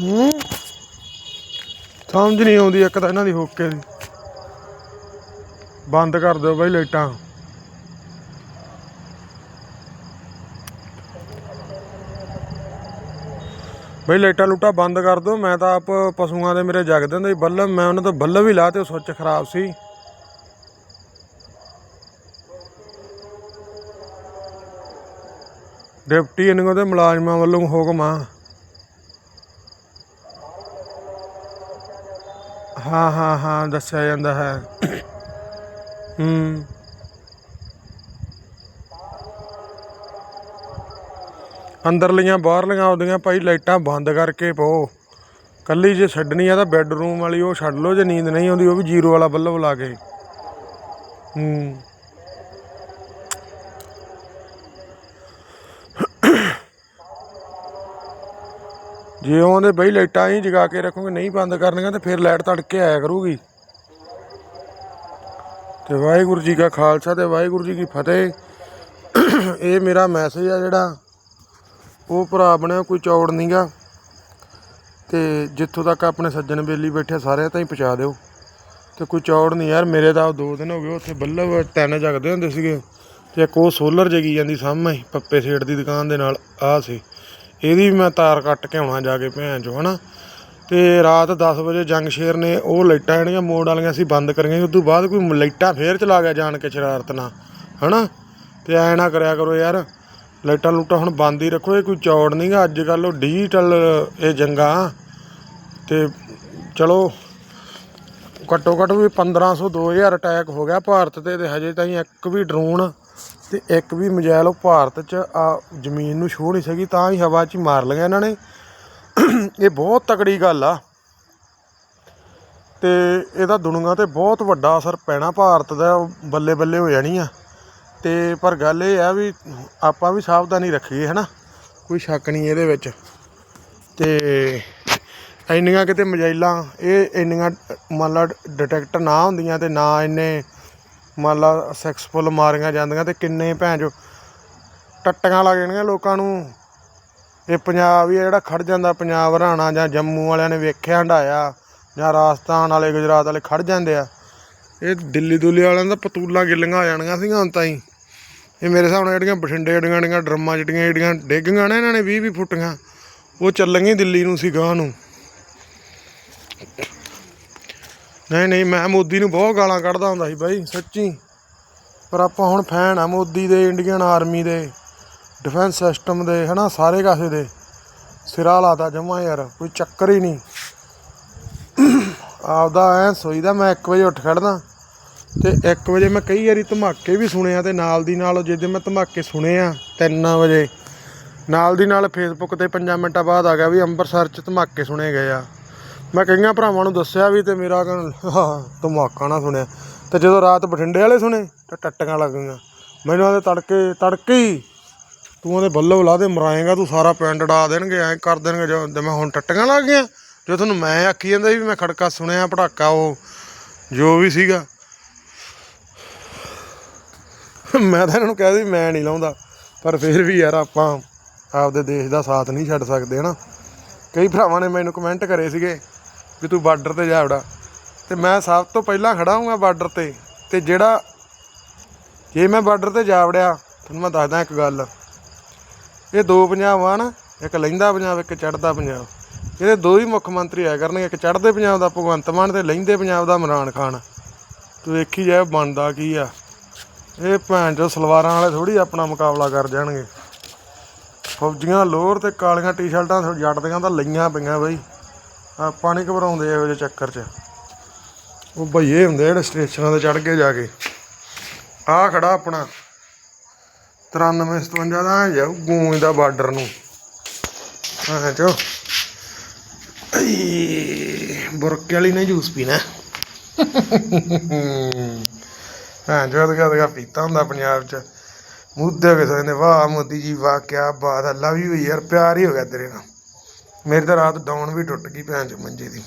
ਹੂੰ ਸਮਝ ਨਹੀਂ ਆਉਂਦੀ ਇੱਕ ਤਾਂ ਇਹਨਾਂ ਦੀ ਹੋਕੇ ਦੀ। ਬੰਦ ਕਰ ਦਿਓ ਬਈ ਲਾਈਟਾਂ। ਬਈ ਲਾਈਟਾਂ ਲੂਟਾਂ ਬੰਦ ਕਰ ਦਿਓ, ਮੈਂ ਤਾਂ ਆਪ ਪਸ਼ੂਆਂ ਦੇ ਮੇਰੇ ਜਗਦੇ ਹੁੰਦੇ ਬੱਲਬ, ਮੈਂ ਉਹਨਾਂ ਤੋਂ ਬੱਲਬ ਵੀ ਲਾ ਤੇ ਉਹ ਸੁੱਚ ਖਰਾਬ ਸੀ। ਡਿਪਟੀ ਇਹਨਾਂ ਦੇ ਮੁਲਾਜ਼ਮਾਂ ਵੱਲੋਂ ਹੁਕਮ ਆ। ਹਾਂ ਹਾਂ ਹਾਂ, ਦੱਸਿਆ ਜਾਂਦਾ ਹੈ। ਹੂੰ। ਅੰਦਰਲੀਆਂ ਬਾਹਰਲੀਆਂ ਆਉਂਦੀਆਂ, ਭਾਈ ਲਾਈਟਾਂ ਬੰਦ ਕਰਕੇ ਪਾਓ ਕੱਲੀ ਜੇ ਛੱਡਣੀ ਆ ਤਾਂ ਬੈੱਡਰੂਮ ਵਾਲੀ ਉਹ ਛੱਡ ਲਓ, ਜੇ ਨੀਂਦ ਨਹੀਂ ਆਉਂਦੀ, ਉਹ ਵੀ ਜ਼ੀਰੋ ਵਾਲਾ ਬੱਲਬ ਲਾ ਕੇ। ਹੂੰ। ਜੇ ਉਹਦੇ ਬਈ ਲਾਈਟਾਂ ਹੀ ਜਗਾ ਕੇ ਰੱਖੋਗੇ, ਨਹੀਂ ਬੰਦ ਕਰਨੀਆਂ ਤੇ ਫਿਰ ਲਾਈਟ ਤੜਕੇ ਆਇਆ ਕਰੂਗੀ। ਤੇ ਵਾਹਿਗੁਰੂ ਜੀ ਕਾ ਖਾਲਸਾ ਤੇ ਵਾਹਿਗੁਰੂ ਜੀ ਕੀ ਫਤਿਹ। ਇਹ ਮੇਰਾ ਮੈਸੇਜ ਆ ਜਿਹੜਾ, ਉਹ ਭਰਾ ਬਣਿਆ, ਕੋਈ ਚੌੜ ਨਹੀਂਗਾ ਤੇ ਜਿੱਥੋਂ ਤੱਕ ਆਪਣੇ ਸੱਜਣ ਬੇਲੀ ਬੈਠੇ ਸਾਰਿਆਂ ਤਾਈਂ ਪਹੁੰਚਾ ਦਿਓ। ਤੇ ਕੋਈ ਚੌੜ ਨਹੀਂ ਯਾਰ, ਮੇਰੇ ਤਾਂ ਦੋ ਦਿਨ ਹੋ ਗਏ, ਉੱਥੇ ਬੱਲਬ ਤਿੰਨ ਜਗਦੇ ਹੁੰਦੇ ਸੀਗੇ। ਤੇ ਇੱਕ ਉਹ ਸੋਲਰ ਜਗੀ ਜਾਂਦੀ ਸਾਹਮਣੇ, ਪੱਪੇ ਸੇਠ ਦੀ ਦੁਕਾਨ ਦੇ ਨਾਲ ਆ ਸੀ। ਇਹਦੀ ਵੀ ਮੈਂ ਤਾਰ ਕੱਟ ਕੇ ਆਉਣਾ ਜਾ ਕੇ ਭੈਣ ਚੋ, ਹਨਾ। ਤੇ ਰਾਤ 10 ਵਜੇ ਜੰਗ ਸ਼ੇਰ ਨੇ ਉਹ ਲਾਈਟਾਂ ਜਿਹੜੀਆਂ ਮੋੜ ਵਾਲੀਆਂ ਸੀ ਬੰਦ ਕਰੀਆਂ ਉਸ ਤੋਂ ਬਾਅਦ ਕੋਈ ਲਾਈਟਾਂ ਫੇਰ ਚਲਾ ਗਿਆ ਜਾਣ ਕੇ ਸ਼ਰਾਰਤ ਨਾਲ, ਹਨਾ। ਤੇ ਐ ਨਾ ਕਰਿਆ ਕਰੋ ਯਾਰ, ਲਾਈਟਾਂ ਲੂਟਾਂ ਹੁਣ ਬੰਦ ਹੀ ਰੱਖੋ, ਇਹ ਕੋਈ ਚੌੜ ਨਹੀਂਗਾ ਅੱਜ ਕੱਲ ਉਹ ਡਿਜੀਟਲ ਇਹ ਜੰਗਾਂ। ਤੇ ਚਲੋ ਘੱਟੋ ਘੱਟ ਵੀ 1500 2000 ਅਟੈਕ ਹੋ ਗਿਆ ਭਾਰਤ ਤੇ ਤੇ ਹਜੇ ਤਾਈਂ ਇੱਕ ਵੀ ਡਰੋਨ ਤੇ ਇੱਕ ਵੀ ਮਜਾਇਲ ਉਹ ਭਾਰਤ ਚ ਆ ਜ਼ਮੀਨ ਨੂੰ ਛੂਹ ਨਹੀਂ ਸਕੀ, ਤਾਂ ਹੀ ਹਵਾ 'ਚ ਹੀ ਮਾਰ ਲਿਆ ਇਹਨਾਂ ਨੇ। ਇਹ ਬਹੁਤ ਤਕੜੀ ਗੱਲ ਆ। ਤੇ ਇਹਦਾ ਦੁਨੀਆ ਤੇ ਬਹੁਤ ਵੱਡਾ ਅਸਰ ਪੈਣਾ, ਭਾਰਤ ਦਾ ਬੱਲੇ ਬੱਲੇ ਹੋ ਜਾਣੀ ਆ। ਤੇ ਪਰ ਗੱਲ ਇਹ ਆ ਵੀ ਆਪਾਂ ਵੀ ਸਾਵਧਾਨੀ ਰੱਖੀਏ, ਹਨਾ? ਕੋਈ ਸ਼ੱਕ ਨਹੀਂ ਇਹਦੇ ਵਿੱਚ। ਤੇ ਇੰਨੀਆਂ ਕਿਤੇ ਮਜਾਈਲਾਂ, ਇਹ ਇੰਨੀਆਂ ਮੰਨ ਲਾ ਡਿਟੈਕਟ ਨਾ ਹੁੰਦੀਆਂ ਤੇ ਨਾ ਇੰਨੇ ਮੰਨ ਲਾ ਸਕਸੈਸਫੁਲ ਮਾਰੀਆਂ ਜਾਂਦੀਆਂ ਤੇ ਕਿੰਨੇ ਭੈਣ ਚੋ ਟੱਟੀਆਂ ਲੱਗ ਜਾਣੀਆਂ ਲੋਕਾਂ ਨੂੰ। ਇਹ ਪੰਜਾਬ ਹੀ ਆ ਜਿਹੜਾ ਖੜ ਜਾਂਦਾ, ਪੰਜਾਬ ਹਰਿਆਣਾ ਜਾਂ ਜੰਮੂ ਵਾਲਿਆਂ ਨੇ ਵੇਖਿਆ ਹੰਡਾਇਆ ਜਾਂ ਰਾਜਸਥਾਨ ਵਾਲੇ, ਗੁਜਰਾਤ ਵਾਲੇ ਖੜ ਜਾਂਦੇ ਆ। ਇਹ ਦਿੱਲੀ ਦੁੱਲੀ ਵਾਲਿਆਂ ਦਾ ਪਤੂਲਾਂ ਗਿੱਲੀਆਂ ਆ ਜਾਣੀਆਂ ਸੀਗੀਆਂ ਹੁਣ ਤਾਂ ਹੀ ਇਹ ਮੇਰੇ ਹਿਸਾਬ ਨਾਲ ਜਿਹੜੀਆਂ ਬਠਿੰਡੇ ਜਿਹੜੀਆਂ ਜਿਹੜੀਆਂ ਡਰਮਾਂ ਜਿਹੜੀਆਂ ਜਿਹੜੀਆਂ ਡਿੱਗੀਆਂ ਨੇ, ਇਹਨਾਂ ਨੇ 20 20 ਫੁੱਟੀਆਂ, ਉਹ ਚੱਲਣਗੀਆਂ ਦਿੱਲੀ ਨੂੰ ਸੀਗਾ ਨੂੰ ਨਹੀਂ ਨਹੀਂ, ਮੈਂ ਮੋਦੀ ਨੂੰ ਬਹੁਤ ਗਾਲਾਂ ਕੱਢਦਾ ਹੁੰਦਾ ਸੀ ਬਾਈ, ਸੱਚੀ। ਪਰ ਆਪਾਂ ਹੁਣ ਫੈਨ ਆ ਮੋਦੀ ਦੇ, ਇੰਡੀਅਨ ਆਰਮੀ ਦੇ, ਡਿਫੈਂਸ ਸਿਸਟਮ ਦੇ, ਹਨਾ, ਸਾਰੇ ਕਾਸੇ ਦੇ। ਸਿਰਾ ਲਾਤਾ ਜਮਾ ਯਾਰ, ਕੋਈ ਚੱਕਰ ਹੀ ਨਹੀਂ। ਆਪਦਾ ਐ ਸੋਈਦਾ, ਮੈਂ 1 ਵਜੇ ਉੱਠ ਖੜਦਾ। ਤੇ 1 ਵਜੇ ਮੈਂ ਕਈ ਵਾਰੀ ਧਮਾਕੇ ਵੀ ਸੁਣੇ ਆ ਤੇ ਨਾਲ ਦੀ ਨਾਲ ਜਦੋਂ ਮੈਂ ਧਮਾਕੇ ਸੁਣੇ ਆ 3 ਵਜੇ, ਨਾਲ ਦੀ ਨਾਲ ਫੇਸਬੁੱਕ ਤੇ 5 ਮਿੰਟਾਂ ਬਾਅਦ ਆ ਗਿਆ ਵੀ ਅੰਮ੍ਰਿਤਸਰ ਚ ਧਮਾਕੇ ਸੁਣੇ ਗਏ ਆ। ਮੈਂ ਕਈਆਂ ਭਰਾਵਾਂ ਨੂੰ ਦੱਸਿਆ ਵੀ ਤੇ ਮੇਰਾ ਕਹਿਣ ਹਾਂ ਧਮਾਕਾ ਨਾ ਸੁਣਿਆ। ਤੇ ਜਦੋਂ ਰਾਤ ਬਠਿੰਡੇ ਵਾਲੇ ਸੁਣੇ, ਤਾਂ ਟੱਟੀਆਂ ਲੱਗ ਗਈਆਂ। ਮੈਨੂੰ ਆਦੇ ਤੜਕੇ ਤੜਕੇ ਹੀ ਤੂੰ ਉਹਦੇ ਬੱਲੋ ਲਾ ਦੇ, ਮਰਾਏਗਾ, ਤੂੰ ਸਾਰਾ ਪਿੰਡ ਡਾ ਦੇਣਗੇ, ਐਂ ਕਰ ਦੇਣਗੇ, ਜੋ ਮੈਂ ਹੁਣ ਟੱਟੀਆਂ ਲੱਗ ਗਈਆਂ। ਜੋ ਤੁਹਾਨੂੰ ਮੈਂ ਆਖੀ ਜਾਂਦਾ ਸੀ ਵੀ ਮੈਂ ਖੜਕਾ ਸੁਣਿਆ ਪਟਾਕਾ ਉਹ, ਜੋ ਵੀ ਸੀਗਾ। ਮੈਂ ਤਾਂ ਇਹਨਾਂ ਨੂੰ ਕਹਿ ਵੀ ਮੈਂ ਨਹੀਂ ਲਾਉਂਦਾ, ਪਰ ਫਿਰ ਵੀ ਯਾਰ ਆਪਾਂ ਆਪਦੇ ਦੇਸ਼ ਦਾ ਸਾਥ ਨਹੀਂ ਛੱਡ ਸਕਦੇ, ਹਨਾ। ਕਈ ਭਰਾਵਾਂ ਨੇ ਮੈਨੂੰ ਕਮੈਂਟ ਕਰੇ ਸੀਗੇ ਵੀ ਤੂੰ ਬਾਰਡਰ ਤੇ ਜਾ ਵੜਾ। ਤੇ ਮੈਂ ਸਭ ਤੋਂ ਪਹਿਲਾਂ ਖੜਾ ਹੂੰਗਾ ਬਾਰਡਰ ਤੇ। ਤੇ ਜਿਹੜਾ, ਜੇ ਮੈਂ ਬਾਰਡਰ ਤੇ ਜਾ ਵੜਿਆ, ਤੁਹਾਨੂੰ ਮੈਂ ਦੱਸਦਾ ਇੱਕ ਗੱਲ। ਇਹ ਦੋ ਪੰਜਾਬ ਆ ਨਾ, ਇੱਕ ਲਹਿੰਦਾ ਪੰਜਾਬ, ਇੱਕ ਚੜ੍ਹਦਾ ਪੰਜਾਬ। ਇਹਦੇ ਦੋ ਹੀ ਮੁੱਖ ਮੰਤਰੀ ਆਇਆ ਕਰਨਗੇ, ਇੱਕ ਚੜ੍ਹਦੇ ਪੰਜਾਬ ਦਾ ਭਗਵੰਤ ਮਾਨ ਤੇ ਲਹਿੰਦੇ ਪੰਜਾਬ ਦਾ ਇਮਰਾਨ ਖਾਨ। ਤੂੰ ਵੇਖੀ ਜਾਏ ਬਣਦਾ ਕੀ ਆ। ਇਹ ਭੈਣ ਚੋ ਸਲਵਾਰਾਂ ਵਾਲੇ ਥੋੜੀ ਆਪਣਾ ਮੁਕਾਬਲਾ ਕਰ ਜਾਣਗੇ। ਫੌਜੀਆਂ ਲੋਅਰ ਤੇ ਕਾਲੀਆਂ ਟੀ-ਸ਼ਰਟਾਂ ਜੱਟਦੀਆਂ ਤਾਂ ਲਈਆਂ ਪਈਆਂ ਬਈ। ਪਾਣੀ ਘਬਰਾਉਂਦੇ ਇਹੋ ਜਿਹੇ ਚੱਕਰ 'ਚ। ਉਹ ਭਈਏ ਹੁੰਦੇ ਜਿਹੜੇ ਸਟੇਸ਼ਨਾਂ ਤੇ ਚੜ੍ਹ ਕੇ ਜਾ ਕੇ। ਆਹ ਖੜਾ ਆਪਣਾ। 93 57 ਦਾ ਐਂ ਜਾਊ ਗੂੰਜ ਦਾ ਬਾਰਡਰ ਨੂੰ। ਹਾਂ ਚੋ ਬੁਰਕੇ ਵਾਲੀ ਨੇ ਜੂਸ ਪੀਣਾ। ਹਾਂ ਜੋ ਦਗਾ ਦਗਾ ਪੀਤਾ ਹੁੰਦਾ ਪੰਜਾਬ 'ਚ। ਮੁੱਦੇ ਕਿਸੇ ਨੇ, ਵਾਹ ਮੋਦੀ ਜੀ, ਵਾਹ ਕਿਆ ਬਾਤ ਹੈ ਲਵ ਯੂ ਯਾਰ, ਪਿਆਰ ਹੀ ਹੋ ਗਿਆ ਤੇਰੇ ਨਾਲ। ਮੇਰੀ ਤਾਂ ਰਾਤ ਡਾਊਨ ਵੀ ਟੁੱਟ ਗਈ ਭੈਣ ਚ ਮੰਜੇ ਦੀ।